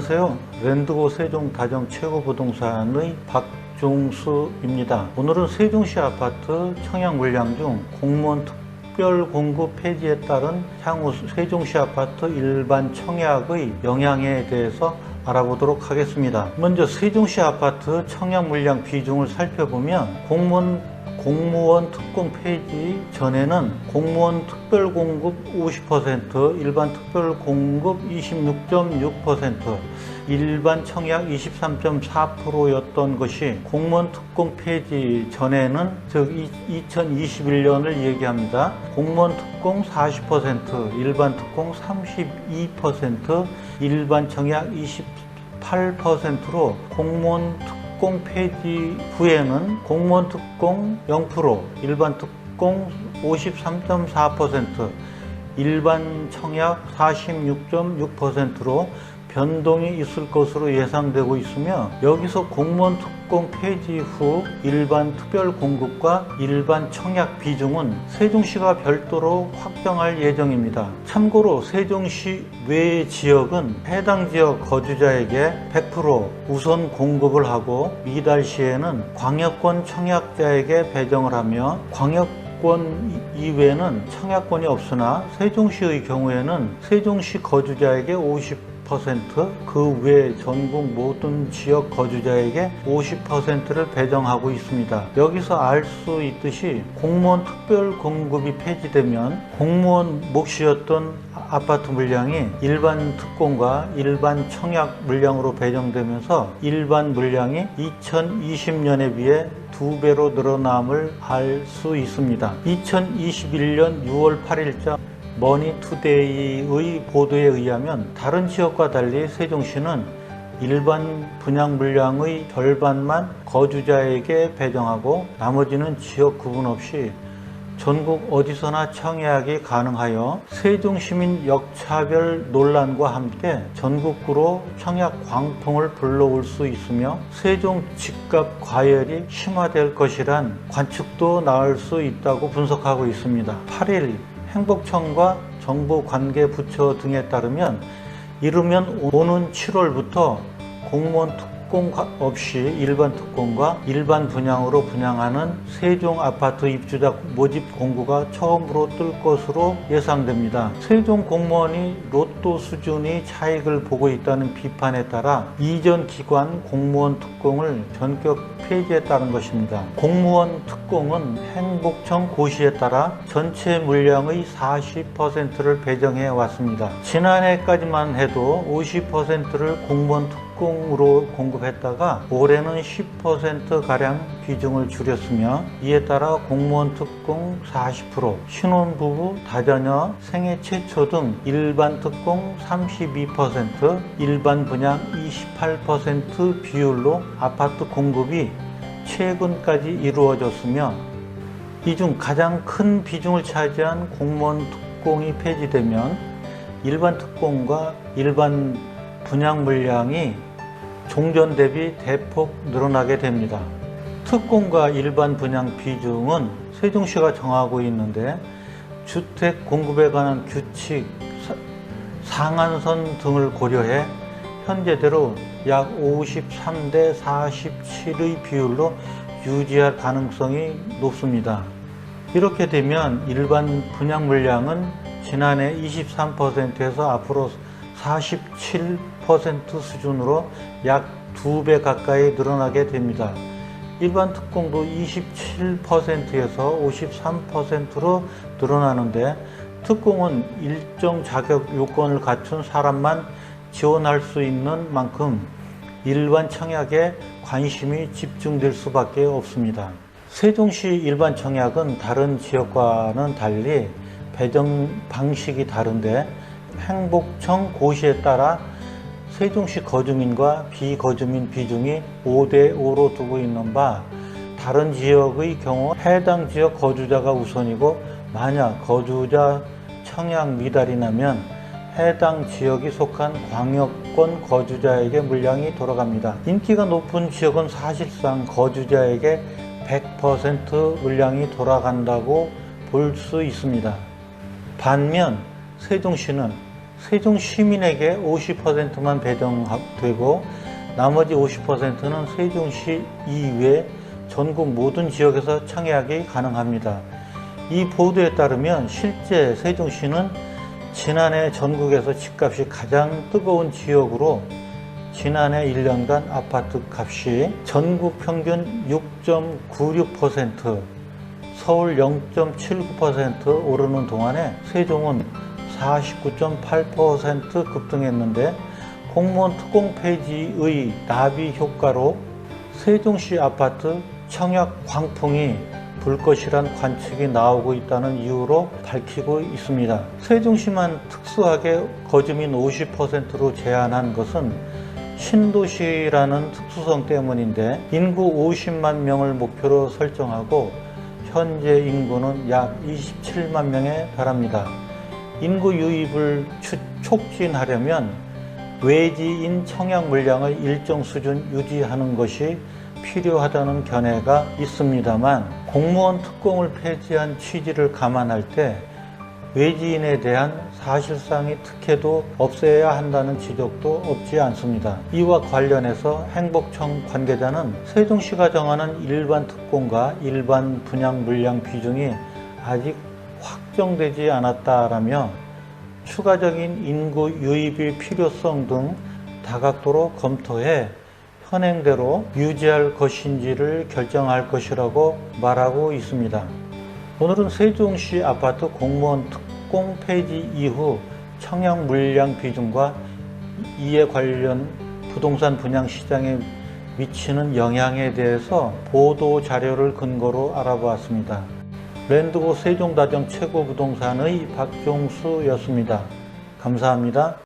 안녕하세요. 랜드고 세종 다정 최고 부동산의 박종수입니다. 오늘은 세종시 아파트 청약 물량 중 공무원 특별 공급 폐지에 따른 향후 세종시 아파트 일반 청약의 영향에 대해서 알아보도록 하겠습니다. 먼저 세종시 아파트 청약 물량 비중을 살펴보면 공무원 공무원 특공 폐지 전에는 공무원 특별 공급 50%, 일반 특별 공급 26.6%, 일반 청약 23.4%였던 것이 공무원 특공 폐지 전에는 즉 2021년을 얘기합니다. 공무원 특공 40%, 일반 특공 32%, 일반 청약 28%로 공무원 특 특공 폐지 후에는 공무원 특공 0%, 일반 특공 53.4%, 일반 청약 46.6%로 변동이 있을 것으로 예상되고 있으며 여기서 공무원 특공 폐지 후 일반 특별 공급과 일반 청약 비중은 세종시가 별도로 확정할 예정입니다. 참고로 세종시 외 지역은 해당 지역 거주자에게 100% 우선 공급을 하고 이달 시에는 광역권 청약자에게 배정을 하며 광역 권 이외에는 청약권이 없으나 세종시의 경우에는 세종시 거주자에게 50 50% 그 외 전국 모든 지역 거주자에게 50%를 배정하고 있습니다. 여기서 알 수 있듯이 공무원 특별 공급이 폐지되면 공무원 몫이었던 아파트 물량이 일반 특공과 일반 청약 물량으로 배정되면서 일반 물량이 2020년에 비해 두 배로 늘어남을 알 수 있습니다. 2021년 6월 8일자 머니투데이의 보도에 의하면 다른 지역과 달리 세종시는 일반 분양 물량의 절반만 거주자에게 배정하고 나머지는 지역 구분 없이 전국 어디서나 청약이 가능하여 세종 시민 역차별 논란과 함께 전국구로 청약 광풍을 불러올 수 있으며 세종 집값 과열이 심화될 것이란 관측도 나올 수 있다고 분석하고 있습니다. 8일 행복청과 정부 관계 부처 등에 따르면 이르면 오는 7월부터 공무원 특 공 없이 일반 특공과 일반 분양으로 분양하는 세종 아파트 입주자 모집 공고가 처음으로 뜰 것으로 예상됩니다. 세종 공무원이 로또 수준의 차익을 보고 있다는 비판에 따라 이전 기관 공무원 특공을 전격 폐지했다는 것입니다. 공무원 특공은 행복청 고시에 따라 전체 물량의 40%를 배정해 왔습니다. 지난해까지만 해도 50%를 공무원 특공 으로 공급했다가 올해는 10%가량 비중을 줄였으며 이에 따라 공무원 특공 40%, 신혼부부, 다자녀, 생애 최초 등 일반 특공 32%, 일반 분양 28% 비율로 아파트 공급이 최근까지 이루어졌으며 이 중 가장 큰 비중을 차지한 공무원 특공이 폐지되면 일반 특공과 일반 분양 물량이 종전 대비 대폭 늘어나게 됩니다. 특공과 일반 분양 비중은 세종시가 정하고 있는데 주택 공급에 관한 규칙, 상한선 등을 고려해 현재대로 약 53대 47의 비율로 유지할 가능성이 높습니다. 이렇게 되면 일반 분양 물량은 지난해 23%에서 앞으로 47% 수준으로 약 2배 가까이 늘어나게 됩니다. 일반 특공도 27%에서 53%로 늘어나는데 특공은 일정 자격 요건을 갖춘 사람만 지원할 수 있는 만큼 일반 청약에 관심이 집중될 수밖에 없습니다. 세종시 일반 청약은 다른 지역과는 달리 배정 방식이 다른데 행복청 고시에 따라 세종시 거주민과 비거주민 비중이 5대5로 두고 있는 바 다른 지역의 경우 해당 지역 거주자가 우선이고 만약 거주자 청약 미달이 나면 해당 지역이 속한 광역권 거주자에게 물량이 돌아갑니다. 인기가 높은 지역은 사실상 거주자에게 100% 물량이 돌아간다고 볼 수 있습니다. 반면 세종시는 세종 시민에게 50%만 배정되고 나머지 50%는 세종시 이외 전국 모든 지역에서 청약이 가능합니다. 이 보도에 따르면 실제 세종시는 지난해 전국에서 집값이 가장 뜨거운 지역으로 지난해 1년간 아파트 값이 전국 평균 6.96%, 서울 0.79% 오르는 동안에 세종은 49.8% 급등했는데 공무원 특공 폐지의 나비 효과로 세종시 아파트 청약 광풍이 불 것이란 관측이 나오고 있다는 이유로 밝히고 있습니다. 세종시만 특수하게 거주민 50%로 제한한 것은 신도시라는 특수성 때문인데 인구 50만 명을 목표로 설정하고 현재 인구는 약 27만 명에 달합니다. 인구 유입을 추- 촉진하려면 외지인 청약 물량을 일정 수준 유지하는 것이 필요하다는 견해가 있습니다만 공무원 특공을 폐지한 취지를 감안할 때 외지인에 대한 사실상의 특혜도 없애야 한다는 지적도 없지 않습니다. 이와 관련해서 행복청 관계자는 세종시가 정하는 일반 특공과 일반 분양 물량 비중이 아직 확정되지 않았다라며 추가적인 인구 유입의 필요성 등 다각도로 검토해 현행대로 유지할 것인지를 결정할 것이라고 말하고 있습니다. 오늘은 세종시 아파트 공무원 특공 폐지 이후 청약 물량 비중과 이에 관련 부동산 분양 시장에 미치는 영향에 대해서 보도 자료를 근거로 알아보았습니다. 랜드고 세종다정 최고 부동산의 박종수였습니다. 감사합니다.